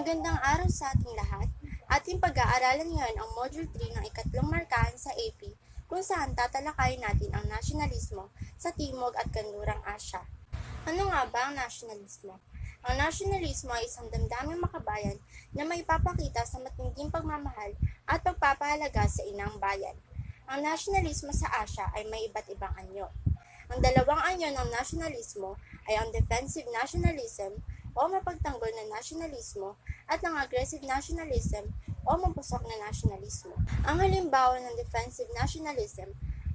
Magandang araw sa ating lahat. Ating pag-aaralan ngayon ang Module 3 ng ikatlong markahan sa AP kung saan tatalakayin natin ang nasyonalismo sa Timog at Kanlurang Asya. Ano nga ba ang nasyonalismo? Ang nasyonalismo ay isang damdaming makabayan na may papakita sa matinding pagmamahal at pagpapahalaga sa inang bayan. Ang nasyonalismo sa Asya ay may iba't ibang anyo. Ang dalawang anyo ng nasyonalismo ay ang defensive nationalism o mapagtanggol na nasyonalismo at ang aggressive nationalism o mapusok na nasyonalismo. Ang halimbawa ng defensive nationalism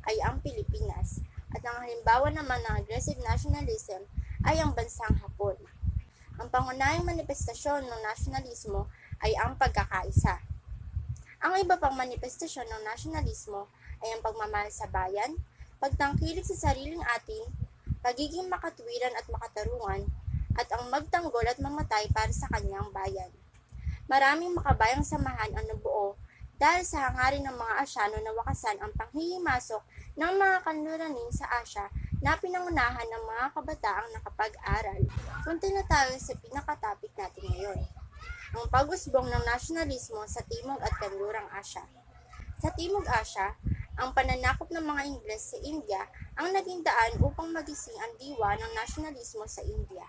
ay ang Pilipinas at ang halimbawa naman ng aggressive nationalism ay ang bansang Hapon. Ang pangunahing manifestasyon ng nasyonalismo ay ang pagkakaisa. Ang iba pang manifestasyon ng nasyonalismo ay ang pagmamahal sa bayan, pagtangkilik sa sariling atin, pagiging makatwiran at makatarungan, at ang magtanggol at mamatay para sa kanyang bayan. Maraming makabayang samahan ang nabuo dahil sa hangarin ng mga Asyano na wakasan ang panghihimasok ng mga kanluranin sa Asya na pinangunahan ng mga kabataang nakapag-aral. Punta na tayo sa pinakatopic natin ngayon, ang pag-usbong ng nasyonalismo sa Timog at Kanlurang Asya. Sa Timog Asya, ang pananakop ng mga Ingles sa India ang naging daan upang magising ang diwa ng nasyonalismo sa India.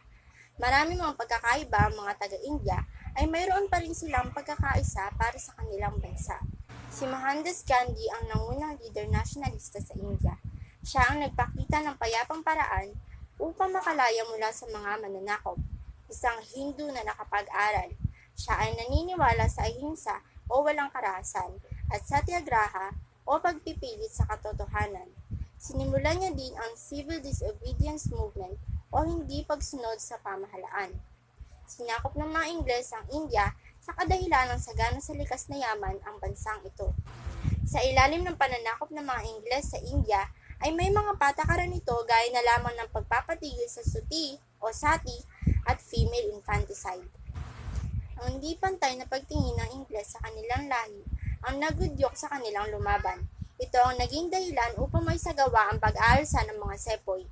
Marami mga pagkakaiba ang mga taga-India ay mayroon pa rin silang pagkakaisa para sa kanilang bansa. Si Mohandas Gandhi ang nangunang leader nationalista sa India. Siya ang nagpakita ng payapang paraan upang makalaya mula sa mga mananakop. Isang Hindu na nakapag-aral. Siya ay naniniwala sa ahimsa o walang karahasan at satyagraha o pagpipilit sa katotohanan. Sinimulan niya din ang civil disobedience movement o hindi pagsunod sa pamahalaan. Sinakop ng mga Ingles ang India sa kadahilan ng sagana sa likas na yaman ang bansang ito. Sa ilalim ng pananakop ng mga Ingles sa India ay may mga patakaran nito gaya na lamang ng pagpapatigil sa suti o sati at female infanticide. Ang hindi pantay na pagtingin ng Ingles sa kanilang lahi ang nagudyok sa kanilang lumaban. Ito ang naging dahilan upang may sagawa ang pag-aalsa ng mga sepoy.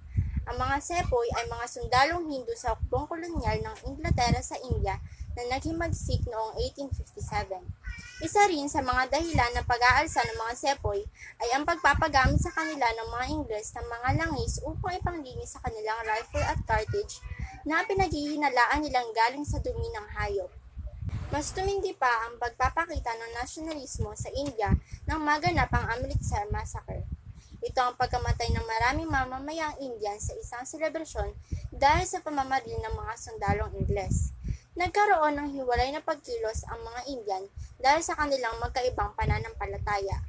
Ang mga sepoy ay mga sundalong Hindu sa hukbong kolonyal ng Inglaterra sa India na naghimagsik noong 1857. Isa rin sa mga dahilan ng pag-aalsa ng mga sepoy ay ang pagpapagamit sa kanila ng mga Ingles ng mga langis upang ipanglinis sa kanilang rifle at cartridge na pinaghihinalaan nilang galing sa dumi ng hayop. Mas tumindi pa ang pagpapakita ng nasyonalismo sa India nang maganap ang Amritsar Massacre. Ito ang pagkamatay ng maraming mamamayang Indian sa isang selebrasyon dahil sa pamamaril ng mga sundalong Ingles. Nagkaroon ng hiwalay na pagkilos ang mga Indian dahil sa kanilang magkaibang pananampalataya.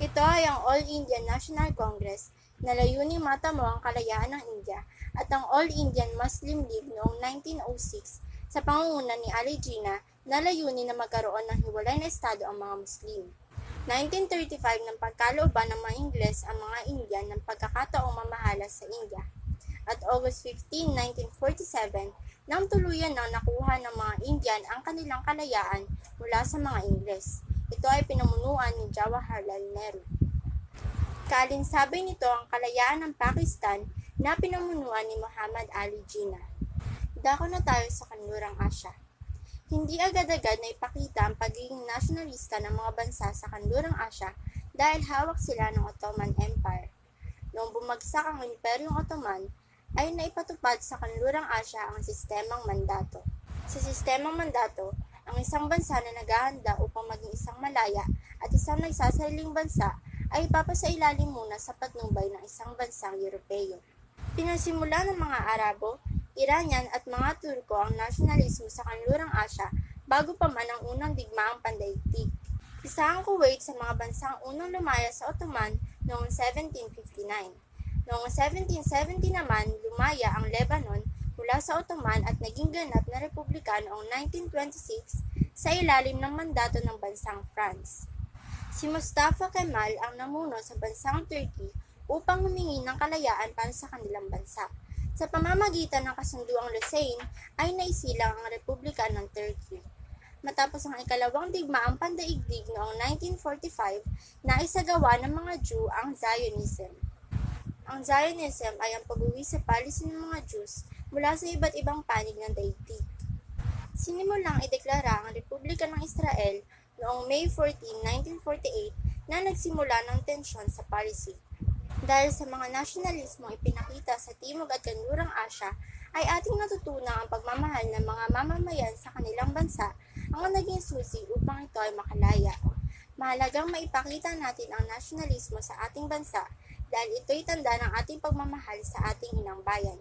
Ito ay ang All Indian National Congress na layuning matamo ang kalayaan ng India at ang All Indian Muslim League noong 1906 sa pangunguna ni Ali Jinnah na layunin na magkaroon ng hiwalay na estado ang mga Muslim. 1935 ng pagkalooban ng mga Ingles ang mga Indian ng pagkakataong mamahala sa India. At August 15, 1947, nang tuluyan nang nakuha ng mga Indian ang kanilang kalayaan mula sa mga Ingles. Ito ay pinamunuan ni Jawaharlal Nehru. Kalinsabay nito ang kalayaan ng Pakistan na pinamunuan ni Muhammad Ali Jinnah. Dako na tayo sa kanlurang Asya. Hindi agad-agad na ipakita ang pagiging nasyonalista ng mga bansa sa kanlurang Asya dahil hawak sila ng Ottoman Empire. Noong bumagsak ang Imperyong Ottoman, ay naipatupad sa kanlurang Asya ang sistemang mandato. Sa sistemang mandato, ang isang bansa na naghahanda upang maging isang malaya at isang nagsasariling bansa ay ipapasailalim muna sa patnubay ng isang bansang Europeo. Pinasimula ng mga Arabo, Iranian at mga Turko ang nasyonalismo sa kanlurang Asya bago pa man ang unang digmaang pandaigdig. Isa ang Kuwait sa mga bansang unang lumaya sa Ottoman noong 1759. Noong 1770 naman, lumaya ang Lebanon mula sa Ottoman at naging ganap na republika noong 1926 sa ilalim ng mandato ng bansang France. Si Mustafa Kemal ang namuno sa bansang Turkey upang humingi ng kalayaan para sa kanilang bansa. Sa pamamagitan ng kasunduang Lausanne ay naisilang ang Republika ng Turkey. Matapos ang ikalawang digmaang pandaigdig noong 1945, naisagawa ng mga Jew ang Zionism. Ang Zionism ay ang pag-uwi sa palisin ng mga Jews mula sa iba't ibang panig ng daigdig. Sinimulang ideklara ang Republika ng Israel noong May 14, 1948 na nagsimula ng tensyon sa policy. Dahil sa mga nasyonalismo ipinakita sa Timog at Kanlurang Asya, ay ating natutunan ang pagmamahal ng mga mamamayan sa kanilang bansa ang naging susi upang ito ay makalaya. Mahalagang maipakita natin ang nasyonalismo sa ating bansa dahil ito'y tanda ng ating pagmamahal sa ating inang bayan.